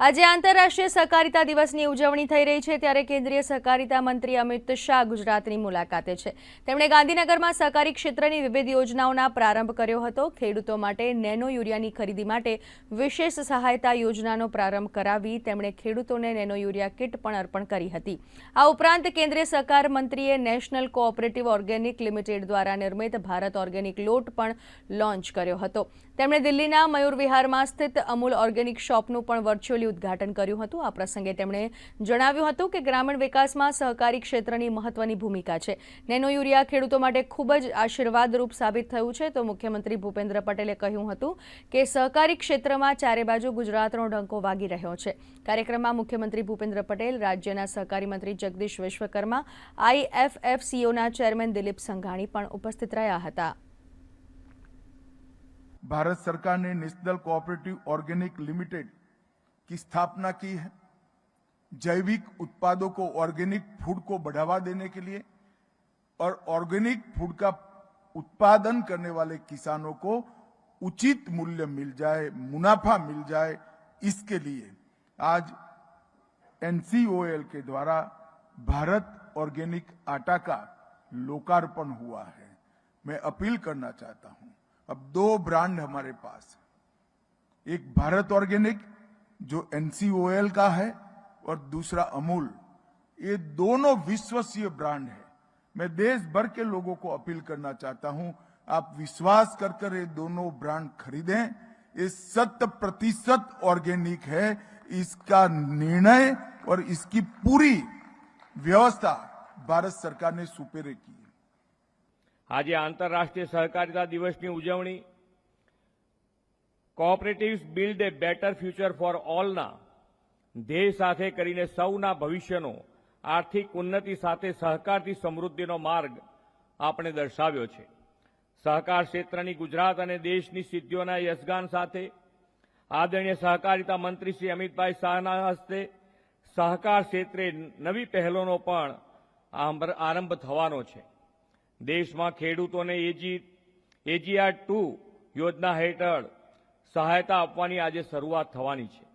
આજે આંતરરાષ્ટ્રીય સહકારિતા દિવસની ઉજવણી થઈ રહી છે, ત્યારે કેન્દ્રીય સહકારિતા મંત્રી અમિત શાહ ગુજરાતની મુલાકાતે છે. તેમણે ગાંધીનગરમાં સહકારી ક્ષેત્રની વિવિધ યોજનાઓના પ્રારંભ કર્યો હતો. ખેડૂતો માટે નેનો યુરિયાની ખરીદી માટે વિશેષ સહાયતા યોજનાનો પ્રારંભ કરાવી તેમણે ખેડૂતોને નેનો યુરિયા કિટ પણ અર્પણ કરી હતી. આ ઉપરાંત કેન્દ્રીય સહકાર મંત્રીએ નેશનલ કોઓપરેટિવ ઓર્ગેનિક લિમિટેડ દ્વારા નિર્મિત ભારત ઓર્ગેનિક લોટ પણ લોન્ચ કર્યો હતો. તેમણે દિલ્હીના મયુર વિહારમાં સ્થિત અમૂલ ઓર્ગેનિક શોપનું પણ વર્ચ્યુઅલી ખાતે ઉદ્ઘાટન કર્યું હતું. આ પ્રસંગે તેમણે જણાવ્યું હતું કે ગ્રામીણ વિકાસમાં સહકારી ક્ષેત્રની મહત્વની ભૂમિકા છે. નેનો યુરિયા ખેડૂતો માટે ખૂબ જ આશીર્વાદરૂપ સાબિત થયું છે. તો મુખ્યમંત્રી ભૂપેન્દ્ર પટેલે કહ્યું હતું કે સહકારી ક્ષેત્રમાં ચારે બાજુ ગુજરાતનો ડંકો વાગી રહ્યો છે. કાર્યક્રમમાં મુખ્યમંત્રી ભૂપેન્દ્ર પટેલ, રાજ્યના સહકારી મંત્રી જગદીશ વિશ્વકર્મા, આઈએફએફસીઓના ચેરમેન દિલીપ સંઘાણી પણ ઉપસ્થિત રહ્યા હતા. ભારત સરકારની નેશનલ કોઓપરેટિવ ઓર્ગેનિક લિમિટેડ की स्थापना की है। जैविक उत्पादों को ऑर्गेनिक फ़ूड को बढ़ावा देने के लिए और ऑर्गेनिक फ़ूड का उत्पादन करने वाले किसानों को उचित मूल्य मिल जाए, मुनाफा मिल जाए, इसके लिए आज एनसीओएल के द्वारा भारत ऑर्गेनिक आटा का लोकार्पण हुआ है। मैं अपील करना चाहता हूँ, अब दो ब्रांड हमारे पास एक भारत ऑर्गेनिक जो एनसीओएल का है और दूसरा अमूल ये दोनों विश्वसनीय ब्रांड है मैं देश भर के लोगों को अपील करना चाहता हूं आप विश्वास कर कर ये दोनों ब्रांड खरीदें ये शत प्रतिशत ऑर्गेनिक है इसका निर्णय और इसकी पूरी व्यवस्था भारत सरकार ने सुपेरे की है આજે આંતરરાષ્ટ્રીય સહકારિતા દિવસની ઉજવણી cooperatives build a better future for ઓલના ધ્યેય સાથે કરીને સૌના ભવિષ્યનો, આર્થિક ઉન્નતિ સાથે સહકારથી સમૃદ્ધિનો માર્ગ આપણે દર્શાવ્યો છે. સહકાર ક્ષેત્રની ગુજરાત અને દેશની સિદ્ધિઓના યશગાન સાથે, આદરણીય સહકારિતા મંત્રી શ્રી અમિતભાઈ શાહના હસ્તે સહકાર ક્ષેત્રે નવી પહેલોનો પણ આરંભ થવાનો છે. દેશમાં ખેડૂતોને એજી, એજીઆર ટુ યોજના હેઠળ સહાયતા આપવાની આજે શરૂઆત થવાની છે.